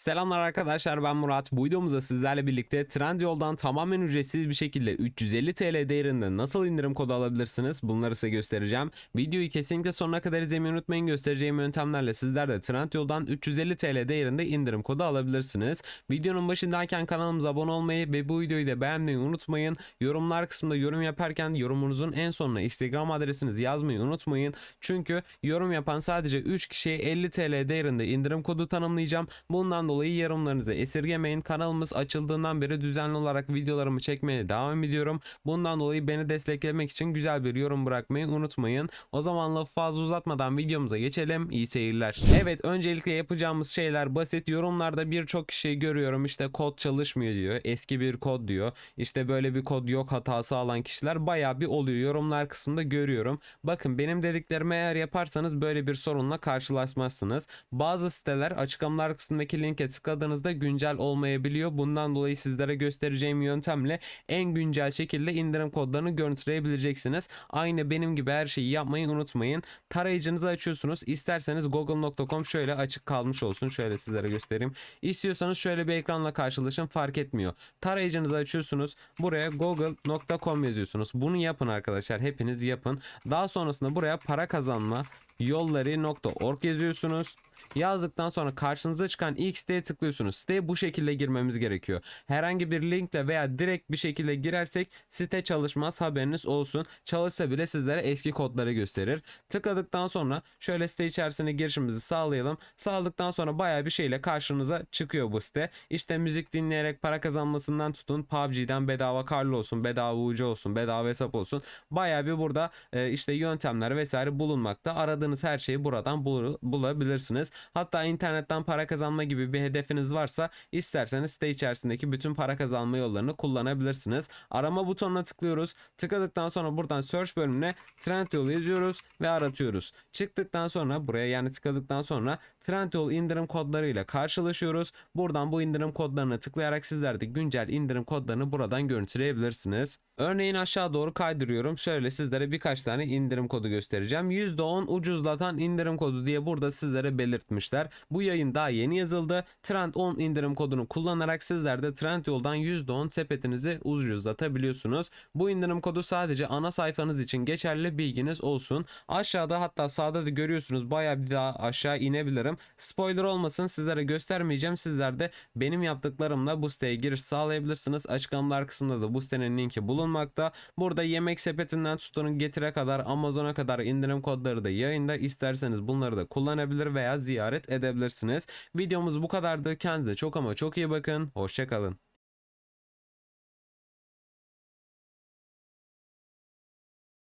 Selamlar arkadaşlar ben Murat. Bu videomuzda sizlerle birlikte Trendyol'dan tamamen ücretsiz bir şekilde 350 TL değerinde nasıl indirim kodu alabilirsiniz bunları size göstereceğim. Videoyu kesinlikle sonuna kadar izlemeyi unutmayın. Göstereceğim yöntemlerle sizler de Trendyol'dan 350 TL değerinde indirim kodu alabilirsiniz. Videonun başındayken kanalımıza abone olmayı ve bu videoyu da beğenmeyi unutmayın. Yorumlar kısmında yorum yaparken yorumunuzun en sonuna Instagram adresinizi yazmayı unutmayın. Çünkü yorum yapan sadece 3 kişiye 50 TL değerinde indirim kodu tanımlayacağım. Bundan dolayı yorumlarınızı esirgemeyin. Kanalımız açıldığından beri düzenli olarak videolarımı çekmeye devam ediyorum. Bundan dolayı beni desteklemek için güzel bir yorum bırakmayı unutmayın. O zaman lafı fazla uzatmadan videomuza geçelim. İyi seyirler. Evet öncelikle yapacağımız şeyler basit. Yorumlarda birçok kişiyi görüyorum. İşte kod çalışmıyor diyor. Eski bir kod diyor. İşte böyle bir kod yok hatası alan kişiler bayağı bir oluyor. Yorumlar kısmında görüyorum. Bakın benim dediklerimi eğer yaparsanız böyle bir sorunla karşılaşmazsınız. Bazı siteler açıklamalar kısmındaki linke tıkladığınızda güncel olmayabiliyor. Bundan dolayı sizlere göstereceğim yöntemle en güncel şekilde indirim kodlarını görüntüleyebileceksiniz. Aynı benim gibi her şeyi yapmayı unutmayın. Tarayıcınızı açıyorsunuz. İsterseniz google.com şöyle açık kalmış olsun. Şöyle sizlere göstereyim. İstiyorsanız şöyle bir ekranla karşılaşın fark etmiyor. Tarayıcınızı açıyorsunuz. Buraya google.com yazıyorsunuz. Bunu yapın arkadaşlar. Hepiniz yapın. Daha sonrasında buraya para kazanma yolları.org yazıyorsunuz. Yazdıktan sonra karşınıza çıkan ilk siteye tıklıyorsunuz. Siteye bu şekilde girmemiz gerekiyor. Herhangi bir linkle veya direkt bir şekilde girersek site çalışmaz haberiniz olsun. Çalışsa bile sizlere eski kodları gösterir. Tıkladıktan sonra şöyle site içerisine girişimizi sağlayalım. Sağladıktan sonra baya bir şeyle karşınıza çıkıyor bu site. İşte müzik dinleyerek para kazanmasından tutun PUBG'den bedava karlı olsun, bedava ucu olsun, bedava hesap olsun. Baya bir burada e, işte yöntemler vesaire bulunmakta. Aradığınız her şeyi buradan bul- bulabilirsiniz. Hatta internetten para kazanma gibi bir hedefiniz varsa isterseniz site içerisindeki bütün para kazanma yollarını kullanabilirsiniz. Arama butonuna tıklıyoruz. Tıkladıktan sonra buradan search bölümüne Trendyol yazıyoruz ve aratıyoruz. Çıktıktan sonra buraya yani tıkladıktan sonra Trendyol indirim kodlarıyla karşılaşıyoruz. Buradan bu indirim kodlarına tıklayarak sizler de güncel indirim kodlarını buradan görüntüleyebilirsiniz. Örneğin aşağı doğru kaydırıyorum. Şöyle sizlere birkaç tane indirim kodu göstereceğim. %10 ucuzlatan indirim kodu diye burada sizlere belirtmişler. Bu yayın daha yeni yazıldı. Trend 10 indirim kodunu kullanarak sizler de Trendyol'dan %10 sepetinizi ucuzlatabiliyorsunuz. Bu indirim kodu sadece ana sayfanız için geçerli bilginiz olsun. Aşağıda hatta sağda da görüyorsunuz bayağı bir daha aşağı inebilirim. Spoiler olmasın sizlere göstermeyeceğim. Sizler de benim yaptıklarımla bu siteye giriş sağlayabilirsiniz. Açıklamalar kısmında da bu sitenin linki bulunmakta. Burada yemek sepetinden tutun getire kadar Amazon'a kadar indirim kodları da yayında. İsterseniz bunları da kullanabilir veya ziyaret edebilirsiniz. Videomuz bu kadardı. Kendinize çok ama çok iyi bakın. Hoşçakalın.